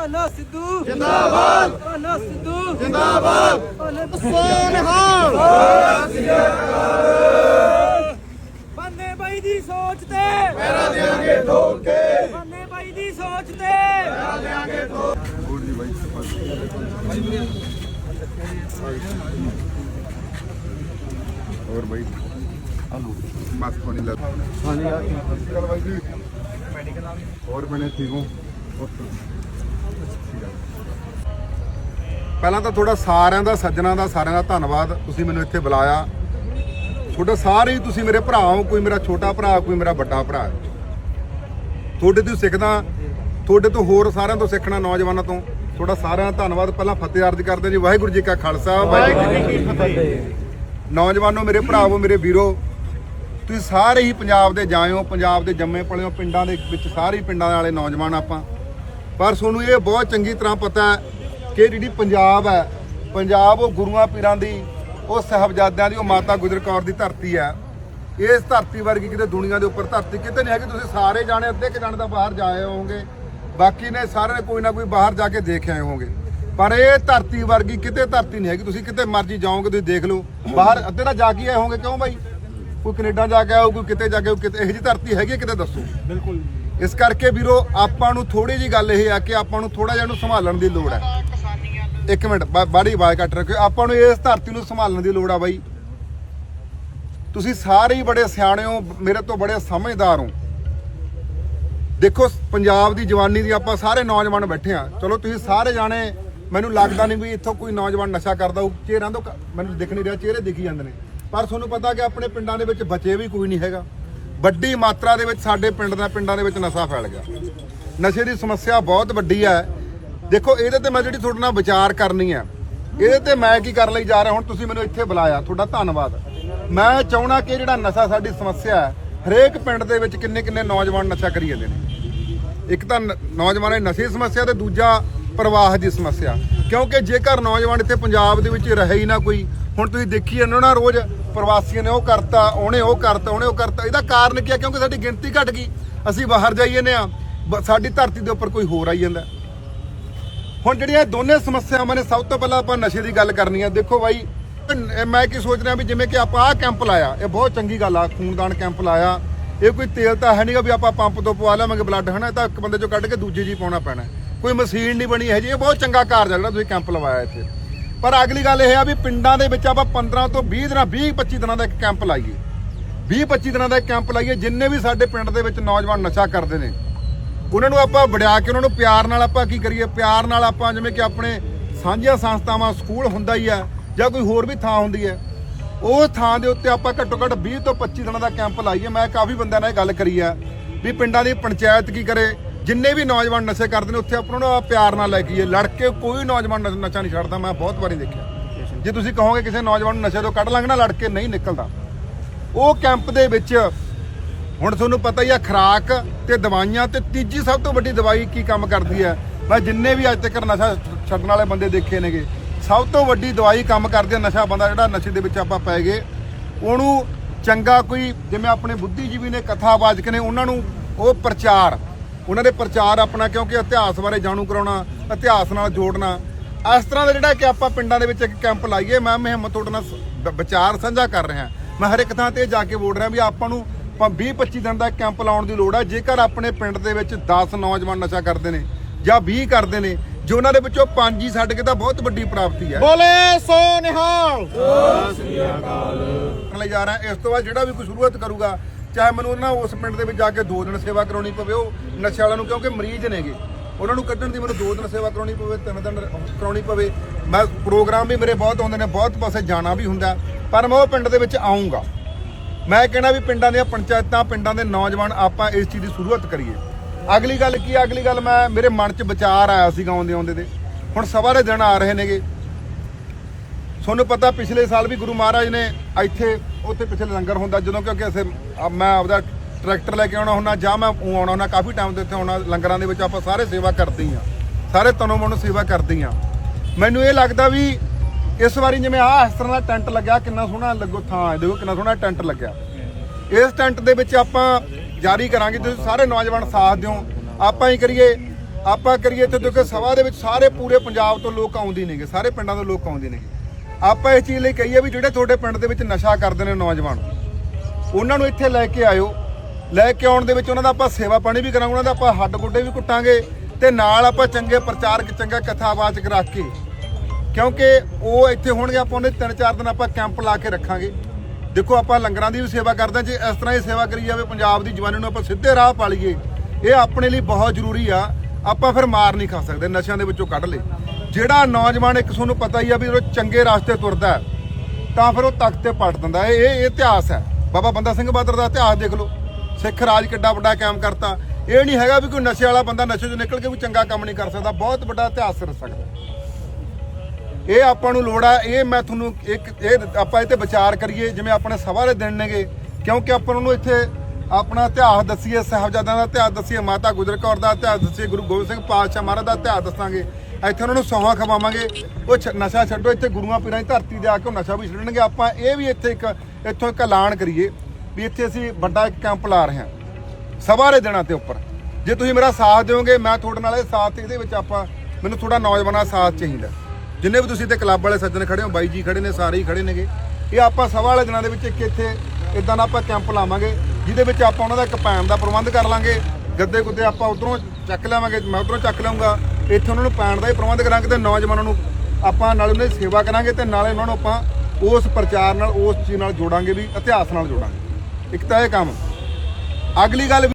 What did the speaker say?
ਭਾਨਾ ਸਿੱਧੂ। ਜਿੰਦਾਬਾਦ। ਭਾਨਾ ਸਿੱਧੂ। ਜਿੰਦਾਬਾਦ। ਬੰਨੇ ਬਾਈ ਦੀ ਸੋਚ ਤੇ। ਮੇਰਾ ਦੇਾਂਗੇ ਠੋਕ ਕੇ। ਬੰਨੇ ਬਾਈ ਦੀ ਸੋਚ ਤੇ। ਹੋਰ ਬਾਈ। ਹਲੋ ਮਾਸ ਪਾਣੀ ਲਾ। ਹਾਂਜੀ ਆ ਬਾਈ ਜੀ ਹੋਰ ਬਣੇ ਠੀਕ ਹੋ? ਪਹਿਲਾਂ ਤਾਂ ਤੁਹਾਡਾ ਸਾਰਿਆਂ ਦਾ ਸੱਜਣਾ ਦਾ ਸਾਰਿਆਂ ਦਾ ਧੰਨਵਾਦ। ਤੁਸੀਂ ਮੈਨੂੰ ਇੱਥੇ ਬੁਲਾਇਆ। ਤੁਹਾਡਾ ਸਾਰੇ ਹੀ ਤੁਸੀਂ ਮੇਰੇ ਭਰਾ ਹੋ ਕੋਈ ਮੇਰਾ ਛੋਟਾ ਭਰਾ ਕੋਈ ਮੇਰਾ ਵੱਡਾ ਭਰਾ ਤੁਹਾਡੇ ਤੋਂ ਸਿੱਖਦਾ ਤੁਹਾਡੇ ਤੋਂ ਹੋਰ ਸਾਰਿਆਂ ਤੋਂ ਸਿੱਖਣਾ ਨੌਜਵਾਨਾਂ ਤੋਂ। ਤੁਹਾਡਾ ਸਾਰਿਆਂ ਦਾ ਧੰਨਵਾਦ। ਪਹਿਲਾਂ ਫਤਿਹ ਅਰਜ਼ ਕਰਦੇ ਜੀ। ਵਾਹਿਗੁਰੂ ਜੀ ਕਾ ਖਾਲਸਾ ਵਾਹਿਗੁਰੂ ਜੀ ਕੀ ਫਤਿਹ। ਨੌਜਵਾਨੋ ਮੇਰੇ ਭਰਾਵੋ ਮੇਰੇ ਵੀਰੋ ਤੁਸੀਂ ਸਾਰੇ ਹੀ ਪੰਜਾਬ ਦੇ ਜਾਇਓ ਪੰਜਾਬ ਦੇ ਜੰਮੇ ਪਲੇ ਹੋ ਪਿੰਡਾਂ ਦੇ ਵਿੱਚ ਸਾਰੇ ਪਿੰਡਾਂ ਵਾਲੇ ਨੌਜਵਾਨ ਆਪਾਂ। ਪਰ ਤੁਹਾਨੂੰ ਇਹ ਬਹੁਤ ਚੰਗੀ ਤਰ੍ਹਾਂ ਪਤਾ ਹੈ ਕਿ ਜਿਹੜੀ ਪੰਜਾਬ ਹੈ ਪੰਜਾਬ ਉਹ ਗੁਰੂਆਂ ਪੀਰਾਂ ਦੀ ਉਹ ਸਾਹਿਬਜ਼ਾਦਿਆਂ ਦੀ ਉਹ ਮਾਤਾ ਗੁਜਰ ਕੌਰ ਦੀ ਧਰਤੀ ਹੈ। ਇਸ ਧਰਤੀ ਵਰਗੀ ਕਿਤੇ ਦੁਨੀਆ ਦੇ ਉੱਪਰ ਧਰਤੀ ਕਿਤੇ ਨਹੀਂ ਹੈਗੀ ਤੁਸੀਂ ਸਾਰੇ ਜਾਣੇ ਅੱਧੇ ਕਿ ਜਾਣੇ ਤਾਂ ਬਾਹਰ ਜਾਏ ਹੋਵੋਗੇ। ਬਾਕੀ ਨੇ ਸਾਰੇ ਨੇ ਕੋਈ ਨਾ ਕੋਈ ਬਾਹਰ ਜਾ ਕੇ ਦੇਖ ਆਏ ਹੋਵੋਗੇ। ਪਰ ਇਹ ਧਰਤੀ ਵਰਗੀ ਕਿਤੇ ਧਰਤੀ ਨਹੀਂ ਹੈਗੀ ਤੁਸੀਂ ਕਿਤੇ ਮਰਜ਼ੀ ਜਾਓਗੇ ਤੁਸੀਂ ਦੇਖ ਲਓ। ਬਾਹਰ ਅੱਧੇ ਤਾਂ ਜਾ ਕੇ ਆਏ ਹੋਵੋਗੇ ਕਿਉਂ ਬਾਈ? ਕੋਈ ਕੈਨੇਡਾ ਜਾ ਕੇ ਆਓ ਕੋਈ ਕਿਤੇ ਜਾ ਕੇ ਕਿਤੇ ਇਹੋ ਜਿਹੀ ਧਰਤੀ ਹੈਗੀ ਕਿਤੇ ਦੱਸੋ? ਬਿਲਕੁਲ ਇਸ ਕਰਕੇ ਵੀਰੋ ਆਪਾਂ ਨੂੰ ਥੋੜੀ ਜੀ ਗੱਲ ਇਹ ਆ ਕਿ ਆਪਾਂ ਨੂੰ ਥੋੜਾ ਜਿਹਾ ਇਹਨੂੰ ਸੰਭਾਲਣ ਦੀ ਲੋੜ ਹੈ। ਇੱਕ ਮਿੰਟ, ਬਾ- ਬਾੜੀ ਆਵਾਜ਼ ਕੱਟ ਰੱਖਿਓ। ਆਪਾਂ ਨੂੰ ਇਸ ਧਰਤੀ ਨੂੰ ਸੰਭਾਲਣ ਦੀ ਲੋੜ ਆ ਬਾਈ। ਤੁਸੀਂ ਸਾਰੇ ਹੀ ਬੜੇ ਸਿਆਣੇ ਹੋ, ਮੇਰੇ ਤੋਂ ਬੜੇ ਸਮਝਦਾਰ ਹੋ। ਦੇਖੋ, ਪੰਜਾਬ ਦੀ ਜਵਾਨੀ ਦੀ ਆਪਾਂ ਸਾਰੇ ਨੌਜਵਾਨ ਬੈਠੇ ਆ। ਚਲੋ, ਤੁਸੀਂ ਸਾਰੇ ਜਾਣੇ, ਮੈਨੂੰ ਲੱਗਦਾ ਨਹੀਂ ਵੀ ਇੱਥੋਂ ਕੋਈ ਨੌਜਵਾਨ ਨਸ਼ਾ ਕਰਦਾ ਉਹ ਚਿਹਰਿਆਂ ਤੋਂ ਮੈਨੂੰ ਦਿਖ ਨਹੀਂ ਰਿਹਾ, ਚਿਹਰੇ ਦਿਖੀ ਜਾਂਦੇ ਨੇ। ਪਰ ਤੁਹਾਨੂੰ ਪਤਾ ਕਿ ਆਪਣੇ ਪਿੰਡਾਂ ਦੇ ਵਿੱਚ ਬਚੇ ਵੀ ਕੋਈ ਨਹੀਂ ਹੈਗਾ। ਵੱਡੀ ਮਾਤਰਾ ਦੇ ਵਿੱਚ ਸਾਡੇ ਪਿੰਡ ਦਾ ਪਿੰਡਾਂ ਦੇ ਵਿੱਚ ਨਸ਼ਾ ਫੈਲ ਗਿਆ। ਨਸ਼ੇ ਦੀ ਸਮੱਸਿਆ ਬਹੁਤ ਵੱਡੀ ਹੈ। ਦੇਖੋ, ਇਹਦੇ ਤੇ ਮੈਂ ਜਿਹੜੀ ਤੁਹਾਡੇ ਨਾਲ ਵਿਚਾਰ ਕਰਨੀ ਹੈ ਇਹਦੇ ਤੇ ਮੈਂ ਕੀ ਕਰਨ ਲਈ ਜਾ ਰਿਹਾ? ਹੁਣ ਤੁਸੀਂ ਮੈਨੂੰ ਇੱਥੇ ਬੁਲਾਇਆ, ਤੁਹਾਡਾ ਧੰਨਵਾਦ। ਮੈਂ ਚਾਹਣਾ ਕਿ ਜਿਹੜਾ ਨਸ਼ਾ ਸਾਡੀ ਸਮੱਸਿਆ ਹੈ, ਹਰੇਕ ਪਿੰਡ ਦੇ ਵਿੱਚ ਕਿੰਨੇ ਕਿੰਨੇ ਨੌਜਵਾਨ ਨਸ਼ਾ ਕਰੀ ਜਾਂਦੇ ਨੇ। ਇੱਕ ਤਾਂ ਨ- ਨੌਜਵਾਨਾਂ ਦੀ ਨਸ਼ੇ ਦੀ ਸਮੱਸਿਆ ਤੇ ਦੂਜਾ ਪ੍ਰਵਾਹ ਦੀ ਸਮੱਸਿਆ। ਕਿਉਂਕਿ ਜੇਕਰ ਨੌਜਵਾਨ ਇੱਥੇ ਪੰਜਾਬ ਦੇ ਵਿੱਚ ਰਹੇ ਹੀ ਨਾ ਕੋਈ, ਹੁਣ ਤੁਸੀਂ ਦੇਖੀ ਜਾਂਦੇ ਹੋ ਨਾ ਰੋਜ਼ ਪ੍ਰਵਾਸੀਆਂ ਨੇ ਉਹ ਕਰਤਾ, ਉਹਨੇ ਉਹ ਕਰਤਾ, ਉਹਨੇ ਉਹ ਕਰਤਾ। ਇਹਦਾ ਕਾਰਨ ਕੀ ਹੈ ਕਿਉਂਕਿ ਸਾਡੀ ਗਿਣਤੀ ਘਟ ਗਈ। ਅਸੀਂ ਬਾਹਰ ਜਾਈ ਜਾਂਦੇ ਆ ਬ- ਸਾਡੀ ਧਰਤੀ ਦੇ ਉੱਪਰ ਕੋਈ ਹੋਰ ਆਈ ਜਾਂਦਾ। ਹੁਣ ਜਿਹੜੀਆਂ ਦੋਨੇ ਸਮੱਸਿਆਵਾਂ ਨੇ, ਸਭ ਤੋਂ ਪਹਿਲਾਂ ਆਪਾਂ ਨਸ਼ੇ ਦੀ ਗੱਲ ਕਰਨੀ ਆ। ਦੇਖੋ ਬਾਈ ਮੈਂ ਕੀ ਸੋਚ ਰਿਹਾ ਵੀ ਜਿਵੇਂ ਕਿ ਆਪਾਂ ਆਹ ਕੈਂਪ ਲਾਇਆ, ਇਹ ਬਹੁਤ ਚੰਗੀ ਗੱਲ ਆ, ਖੂਨਦਾਨ ਕੈਂਪ ਲਾਇਆ। ਇਹ ਕੋਈ ਤੇਲ ਤਾਂ ਹੈ ਨਹੀਂਗਾ ਵੀ ਆਪਾਂ ਪੰਪ ਤੋਂ ਪਵਾ ਲਵਾਂਗੇ ਬਲੱਡ ਹਨਾ? ਇਹ ਤਾਂ ਇੱਕ ਬੰਦੇ ਚੋਂ ਕੱਢ ਕੇ ਦੂਜੇ ਜੀ ਪਾਉਣਾ ਪੈਣਾ। ਕੋਈ ਮਸ਼ੀਨ ਨਹੀਂ ਬਣੀ ਹੈ ਜੀ ਇਹ ਬਹੁਤ ਚੰਗਾ ਕਾਰਜ ਹੈ ਜਿਹੜਾ ਤੁਸੀਂ ਕੈਂਪ ਲਵਾਇਆ ਇੱਥੇ। ਪਰ ਅਗਲੀ ਗੱਲ ਇਹ ਆ ਵੀ ਪਿੰਡਾਂ ਦੇ ਵਿੱਚ ਆਪਾਂ 15 ਤੋਂ 20 ਦਿਨਾਂ 20 25 ਦਿਨਾਂ ਦਾ ਇੱਕ ਕੈਂਪ ਲਾਈਏ। 20 25 ਦਿਨਾਂ ਦਾ ਇੱਕ ਕੈਂਪ ਲਾਈਏ, ਜਿੰਨੇ ਵੀ ਸਾਡੇ ਪਿੰਡ ਦੇ ਵਿੱਚ ਨੌਜਵਾਨ ਨਸ਼ਾ ਕਰਦੇ ਨੇ ਉਹਨਾਂ ਨੂੰ ਆਪਾਂ ਵੜਿਆ ਕੇ ਉਹਨਾਂ ਨੂੰ ਪਿਆਰ ਨਾਲ ਆਪਾਂ ਕੀ ਕਰੀਏ? ਪਿਆਰ ਨਾਲ ਆਪਾਂ ਜਿਵੇਂ ਕਿ ਆਪਣੇ ਸਾਂਝੀਆਂ ਸੰਸਥਾਵਾਂ, ਸਕੂਲ ਹੁੰਦਾ ਹੀ ਆ, ਜਾਂ ਕੋਈ ਹੋਰ ਵੀ ਥਾਂ ਹੁੰਦੀ ਹੈ, ਉਹ ਥਾਂ ਦੇ ਉੱਤੇ ਆਪਾਂ ਘੱਟੋ ਘੱਟ 20 ਤੋਂ 25 ਦਿਨਾਂ ਦਾ ਕੈਂਪ ਲਾਈਏ। ਮੈਂ ਕਾਫੀ ਬੰਦਿਆਂ ਨਾਲ ਇਹ ਗੱਲ ਕਰੀ ਆ ਵੀ ਪਿੰਡਾਂ ਦੀ ਪੰਚਾਇਤ ਕੀ ਕਰੇ? ਜਿੰਨੇ ਵੀ ਨੌਜਵਾਨ ਨਸ਼ੇ ਕਰਦੇ ਨੇ, ਉੱਥੇ ਆਪਾਂ ਉਹਨਾਂ ਨੂੰ ਪਿਆਰ ਨਾਲ ਲੈ ਕੇ ਆਈਏ। ਲੜ ਕੇ ਕੋਈ ਨੌਜਵਾਨ ਨਸ਼ਾ ਨਹੀਂ ਛੱਡਦਾ, ਮੈਂ ਬਹੁਤ ਵਾਰੀ ਦੇਖਿਆ। ਜੇ ਤੁਸੀਂ ਕਹੋਗੇ ਕਿਸੇ ਨੌਜਵਾਨ ਨੂੰ ਨਸ਼ੇ ਤੋਂ ਕੱਢ ਲਾਂਗੇ ਨਾ ਲੜ ਕੇ ਨਹੀਂ ਨਿਕਲਦਾ। ਉਹ ਕੈਂਪ ਦੇ ਵਿੱਚ ਹੁਣ ਤੁਹਾਨੂੰ ਪਤਾ ਹੀ ਆ, ਖਰਾਕ ਤੇ ਦਵਾਈਆਂ ਤੇ ਤੀਜੀ ਸਭ ਤੋਂ ਵੱਡੀ ਦਵਾਈ ਕੀ ਕੰਮ ਕਰਦੀ ਹੈ? ਮੈਂ ਜਿੰਨੇ ਵੀ ਅੱਜ ਤੱਕ ਨਸ਼ਾ ਛੱਡਣ ਵਾਲੇ ਬੰਦੇ ਦੇਖੇ ਨੇਗੇ, ਸਭ ਤੋਂ ਵੱਡੀ ਦਵਾਈ ਕੰਮ ਕਰਦੀ ਹੈ ਨਸ਼ਾ ਬੰਦਾ ਜਿਹੜਾ ਨਸ਼ੇ ਦੇ ਵਿੱਚ ਆਪਾਂ ਪੈ ਗਏ। ਉਹਨੂੰ ਚੰਗਾ ਕੋਈ, ਜਿਵੇਂ ਆਪਣੇ ਬੁੱਧੀਜੀਵੀ ਨੇ ਕਥਾਵਾਚਕ ਨੇ, ਉਹਨਾਂ ਨੂੰ ਉਹ ਪ੍ਰਚਾਰ, ਉਹਨਾਂ ਦੇ ਪ੍ਰਚਾਰ ਆਪਣਾ ਕਿਉਂਕਿ ਇਤਿਹਾਸ ਬਾਰੇ ਜਾਣੂ ਕਰਾਉਣਾ, ਇਤਿਹਾਸ ਨਾਲ ਜੋੜਨਾ। ਇਸ ਤਰ੍ਹਾਂ ਦਾ ਜਿਹੜਾ ਕਿ ਆਪਾਂ ਪਿੰਡਾਂ ਦੇ ਵਿੱਚ ਇੱਕ ਕੈਂਪ ਲਾਈਏ, ਮੈਂ ਮੁਹੰਮਦ ਤੁਹਾਡੇ ਨਾਲ ਬ- ਵਿਚਾਰ ਸਾਂਝਾ ਕਰ ਰਿਹਾ। ਮੈਂ ਹਰ ਇੱਕ ਥਾਂ ਤੇ ਜਾ ਕੇ ਬੋਲ ਰਿਹਾ ਵੀ ਆਪਾਂ ਨੂੰ 20 25 ਦਿਨ ਦਾ ਕੈਂਪ ਲਾਉਣ ਦੀ ਲੋੜ ਹੈ ਜੇਕਰ ਆਪਣੇ ਪਿੰਡ ਦੇ ਵਿੱਚ 10 ਨੌਜਵਾਨ ਨਸ਼ਾ ਕਰਦੇ ਨੇ ਜਾਂ 20 ਕਰਦੇ ਨੇ ਜੇ ਉਹਨਾਂ ਦੇ ਵਿੱਚੋਂ 5 ਹੀ ਛੱਡ ਕੇ ਤਾਂ ਬਹੁਤ ਵੱਡੀ ਪ੍ਰਾਪਤੀ ਹੈ ਬੋਲੇ ਸੋ ਨਿਹਾਲ। ਕਰਨ ਲਈ ਜਾ ਰਿਹਾ। ਇਸ ਤੋਂ ਬਾਅਦ ਜਿਹੜਾ ਵੀ ਕੋਈ ਸ਼ੁਰੂਆਤ ਕਰੂਗਾ ਚਾਹੇ ਮੈਨੂੰ ਉਹਨਾਂ ਉਸ ਪਿੰਡ ਦੇ ਵਿੱਚ ਜਾ ਕੇ 2 ਦਿਨ ਸੇਵਾ ਕਰਾਉਣੀ ਪਵੇ ਉਹ ਨਸ਼ੇ ਵਾਲਿਆਂ ਨੂੰ ਕਿਉਂਕਿ ਮਰੀਜ਼ ਨੇਗੇ ਉਹਨਾਂ ਨੂੰ ਕੱਢਣ ਦੀ ਮੈਨੂੰ 2 ਦਿਨ ਸੇਵਾ ਕਰਾਉਣੀ ਪਵੇ 3 ਦਿਨ ਕਰਾਉਣੀ ਪਵੇ। ਮੈਂ ਪ੍ਰੋਗਰਾਮ ਵੀ ਮੇਰੇ ਬਹੁਤ ਆਉਂਦੇ ਨੇ ਬਹੁਤ ਪਾਸੇ ਜਾਣਾ ਵੀ ਹੁੰਦਾ ਪਰ ਮੈਂ ਉਹ ਪਿੰਡ ਦੇ ਵਿੱਚ ਆਉਂਗਾ ਮੈਂ ਕਹਿਣਾ ਵੀ ਪਿੰਡਾਂ ਦੀਆਂ ਪੰਚਾਇਤਾਂ, ਪਿੰਡਾਂ ਦੇ ਨੌਜਵਾਨ ਆਪਾਂ ਇਸ ਚੀਜ਼ ਦੀ ਸ਼ੁਰੂਆਤ ਕਰੀਏ। ਅਗਲੀ ਗੱਲ ਕੀ ਅਗਲੀ ਗੱਲ ਮੈਂ ਮੇਰੇ ਮਨ 'ਚ ਵਿਚਾਰ ਆਇਆ ਸੀਗਾ ਆਉਂਦੇ ਆਉਂਦੇ ਦੇ। ਹੁਣ ਸਭਾ ਦੇ ਦਿਨ ਆ ਰਹੇ ਨੇਗੇ। ਤੁਹਾਨੂੰ ਪਤਾ ਪਿਛਲੇ ਸਾਲ ਵੀ ਗੁਰੂ ਮਹਾਰਾਜ ਨੇ ਇੱਥੇ ਉੱਥੇ ਪਿੱਛੇ ਲੰਗਰ ਹੁੰਦਾ ਜਦੋਂ ਕਿਉਂਕਿ ਅਸੀਂ ਮੈਂ ਆਪਦਾ ਟਰੈਕਟਰ ਲੈ ਕੇ ਆਉਣਾ ਹੁੰਦਾ ਜਾਂ ਮੈਂ ਉਹ ਆਉਣਾ ਹੁੰਦਾ, ਕਾਫੀ ਟਾਈਮ ਦੇ ਇੱਥੇ ਆਉਣਾ। ਲੰਗਰਾਂ ਦੇ ਵਿੱਚ ਆਪਾਂ ਸਾਰੇ ਸੇਵਾ ਕਰਦੇ ਹਾਂ। ਸਾਰੇ ਤਨੋਂ ਮਨੋਂ ਸੇਵਾ ਕਰਦੇ ਹਾਂ। ਮੈਨੂੰ ਇਹ ਲੱਗਦਾ ਵੀ ਇਸ ਵਾਰੀ ਜਿਵੇਂ ਆਹ ਇਸ ਤਰ੍ਹਾਂ ਦਾ ਟੈਂਟ ਲੱਗਿਆ, ਕਿੰਨਾ ਸੋਹਣਾ ਲੱਗੋ ਥਾਂ ਹੈ। ਦੇਖੋ ਕਿੰਨਾ ਸੋਹਣਾ ਟੈਂਟ ਲੱਗਿਆ। ਇਸ ਟੈਂਟ ਦੇ ਵਿੱਚ ਆਪਾਂ ਜਾਰੀ ਕਰਾਂਗੇ, ਤੁਸੀਂ ਸਾਰੇ ਨੌਜਵਾਨ ਸਾਥ ਦਿਓ। ਆਪਾਂ ਹੀ ਕਰੀਏ, ਆਪਾਂ ਕਰੀਏ ਇੱਥੇ ਦੇਖੋ ਸਭਾ ਦੇ ਵਿੱਚ ਸਾਰੇ ਪੂਰੇ ਪੰਜਾਬ ਤੋਂ ਲੋਕ ਆਉਂਦੇ ਨੇਗੇ, ਸਾਰੇ ਪਿੰਡਾਂ ਤੋਂ ਲੋਕ ਆਉਂਦੇ ਨੇਗੇ। ਆਪਾਂ ਇਸ ਚੀਜ਼ ਲਈ ਕਹੀਏ ਵੀ ਜਿਹੜੇ ਤੁਹਾਡੇ ਪਿੰਡ ਦੇ ਵਿੱਚ ਨਸ਼ਾ ਕਰਦੇ ਨੇ ਨੌਜਵਾਨ, ਉਹਨਾਂ ਨੂੰ ਇੱਥੇ ਲੈ ਕੇ ਆਇਓ। ਲੈ ਕੇ ਆਉਣ ਦੇ ਵਿੱਚ ਉਹਨਾਂ ਦਾ ਆਪਾਂ ਸੇਵਾ ਪਾਣੀ ਵੀ ਕਰਾਂਗੇ, ਉਹਨਾਂ ਦਾ ਆਪਾਂ ਹੱਡ ਗੋਡੇ ਵੀ ਕੁੱਟਾਂਗੇ ਤੇ ਨਾਲ ਆਪਾਂ ਚੰਗੇ ਪ੍ਰਚਾਰਕ, ਚੰਗਾ ਕਥਾਵਾਚਕ ਰੱਖ ਕੇ ਕਿਉਂਕਿ ਉਹ ਇੱਥੇ ਹੋਣਗੇ, ਆਪਾਂ ਉਹਨੇ ਤਿੰਨ ਚਾਰ ਦਿਨ ਆਪਾਂ ਕੈਂਪ ਲਾ ਕੇ ਰੱਖਾਂਗੇ। ਦੇਖੋ, ਆਪਾਂ ਲੰਗਰਾਂ ਦੀ ਵੀ ਸੇਵਾ ਕਰਦੇ ਹਾਂ, ਜੇ ਇਸ ਤਰ੍ਹਾਂ ਹੀ ਸੇਵਾ ਕਰੀ ਜਾਵੇ, ਪੰਜਾਬ ਦੀ ਜਵਾਨੀ ਨੂੰ ਆਪਾਂ ਸਿੱਧੇ ਰਾਹ ਪਾ ਲਈਏ ਇਹ ਆਪਣੇ ਲਈ ਬਹੁਤ ਜ਼ਰੂਰੀ ਆ। ਆਪਾਂ ਫਿਰ ਮਾਰ ਨਹੀਂ ਖਾ ਸਕਦੇ, ਨਸ਼ਿਆਂ ਦੇ ਵਿੱਚੋਂ ਕੱਢ ਲੇ ਜਿਹੜਾ ਨੌਜਵਾਨ ਇੱਕ ਤੁਹਾਨੂੰ ਪਤਾ ਹੀ ਆ ਵੀ ਉਹ ਚੰਗੇ ਰਸਤੇ ਤੁਰਦਾ ਤਾਂ ਫਿਰ ਉਹ ਤਖਤ ਤੇ ਪਲਟ ਦਿੰਦਾ ਇਹ ਇਹ ਇਤਿਹਾਸ ਹੈ। ਬਾਬਾ ਬੰਦਾ ਸਿੰਘ ਬਹਾਦਰ ਦਾ ਇਤਿਹਾਸ ਦੇਖ ਲਓ। ਸਿੱਖ ਰਾਜ ਕਿੱਡਾ ਵੱਡਾ ਕਾਇਮ ਕਰਤਾ। ਇਹ ਨਹੀਂ ਹੈਗਾ ਵੀ ਕੋਈ ਨਸ਼ੇ ਵਾਲਾ ਬੰਦਾ ਨਸ਼ੇ ਚੋਂ ਨਿਕਲ ਕੇ ਕੋਈ ਚੰਗਾ ਕੰਮ ਨਹੀਂ ਕਰ ਸਕਦਾ। ਬਹੁਤ ਵੱਡਾ ਇਤਿਹਾਸ ਰਚ ਸਕਦਾ। ਇਹ ਆਪਾਂ ਨੂੰ ਲੋੜ ਆ, ਇਹ ਮੈਂ ਤੁਹਾਨੂੰ ਇੱਕ ਇਹ ਆਪਾਂ ਇਹ ਤੇ ਵਿਚਾਰ ਕਰੀਏ, ਜਿਵੇਂ ਆਪਣੇ ਸਭਾ ਦੇ ਦਿਨ ਨੇਗੇ। ਕਿਉਂਕਿ ਆਪਾਂ ਨੂੰ ਇੱਥੇ ਆਪਣਾ ਇਤਿਹਾਸ ਦੱਸੀਏ, ਸਾਹਿਬਜ਼ਾਦਿਆਂ ਦਾ ਇਤਿਹਾਸ ਦੱਸੀਏ, ਮਾਤਾ ਗੁਜਰ ਕੌਰ ਦਾ ਇਤਿਹਾਸ ਦੱਸੀਏ, ਗੁਰੂ ਗੋਬਿੰਦ ਸਿੰਘ ਪਾਤਸ਼ਾਹ ਮਹਾਰਾਜ ਦਾ ਇਤਿਹਾਸ ਦੱਸਾਂਗੇ। ਇੱਥੇ ਉਹਨਾਂ ਨੂੰ ਸੌਹਾਂ ਖਵਾਵਾਂਗੇ। ਉਹ ਛ- ਨਸ਼ਾ ਛੱਡੋ, ਇੱਥੇ ਗੁਰੂਆਂ ਪੀਰਾਂ ਦੀ ਧਰਤੀ ਦੇ ਆ ਕੇ ਉਹ ਨਸ਼ਾ ਵੀ ਛੱਡਣਗੇ। ਆਪਾਂ ਇਹ ਵੀ ਇੱਥੇ ਇੱਕ ਇੱਥੋਂ ਇੱਕ ਐਲਾਨ ਕਰੀਏ ਵੀ ਇੱਥੇ ਅਸੀਂ ਵੱਡਾ ਇੱਕ ਕੈਂਪ ਲਾ ਰਹੇ ਹਾਂ, ਸਭਾ ਦੇ ਦਿਨਾਂ ਤੇ ਉੱਪਰ। ਜੇ ਤੁਸੀਂ ਮੇਰਾ ਸਾਥ ਦਿਓਗੇ, ਮੈਂ ਤੁਹਾਡੇ ਨਾਲ ਇਹ ਸਾਥ ਇਹਦੇ ਵਿੱਚ ਆਪਾਂ ਮੈਨੂੰ ਥੋੜਾ ਨੌਜਵਾਨਾਂ ਦਾ ਸਾਥ ਚਾਹੀਦਾ। ਜਿੰਨੇ ਵੀ ਤੁਸੀਂ ਇੱਥੇ ਕਲੱਬ ਵਾਲੇ ਸੱਜਣ ਖੜੇ ਹੋ, ਬਾਈ ਜੀ ਖੜੇ ਨੇ, ਸਾਰੇ ਹੀ ਖੜੇ ਨੇਗੇ। ਇਹ ਆਪਾਂ ਸਭਾ ਵਾਲੇ ਦਿਨਾਂ ਦੇ ਵਿੱਚ ਇੱਕ ਇੱਥੇ ਇਦਾਂ ਦਾ ਆਪਾਂ ਕੈਂਪ ਲਾਵਾਂਗੇ, ਜਿਹਦੇ ਵਿੱਚ ਆਪਾਂ ਉਹਨਾਂ ਦਾ ਇੱਕ ਪੈਣ ਦਾ ਪ੍ਰਬੰਧ ਕਰ ਲਾਂਗੇ। ਗੱਦੇ ਗੁੱਦੇ ਆਪਾਂ ਉਧਰੋਂ ਚੱਕ ਲਵਾਂਗੇ ਮੈਂ ਉਧਰੋਂ ਚੱਕ ਲਵਾਂਗਾ ਇੱਥੇ ਉਹਨਾਂ ਨੂੰ ਪੈਣ ਦਾ ਹੀ ਪ੍ਰਬੰਧ ਕਰਾਂਗੇ ਤੇ ਨੌਜਵਾਨਾਂ ਨੂੰ ਆਪਾਂ ਨਾਲ ਉਹਨਾਂ ਦੀ ਸੇਵਾ ਕਰਾਂਗੇ ਤੇ ਨਾਲੇ ਉਹਨਾਂ ਨੂੰ ਆਪਾਂ ਉਸ ਪ੍ਰਚਾਰ ਨਾਲ, ਉਸ ਚੀਜ਼ ਨਾਲ ਜੋੜਾਂਗੇ ਵੀ, ਇਤਿਹਾਸ ਨਾਲ ਜੋੜਾਂਗੇ। ਇੱਕ ਤਾਂ ਇਹ ਕੰਮ। ਅਗਲੀ ਗੱਲ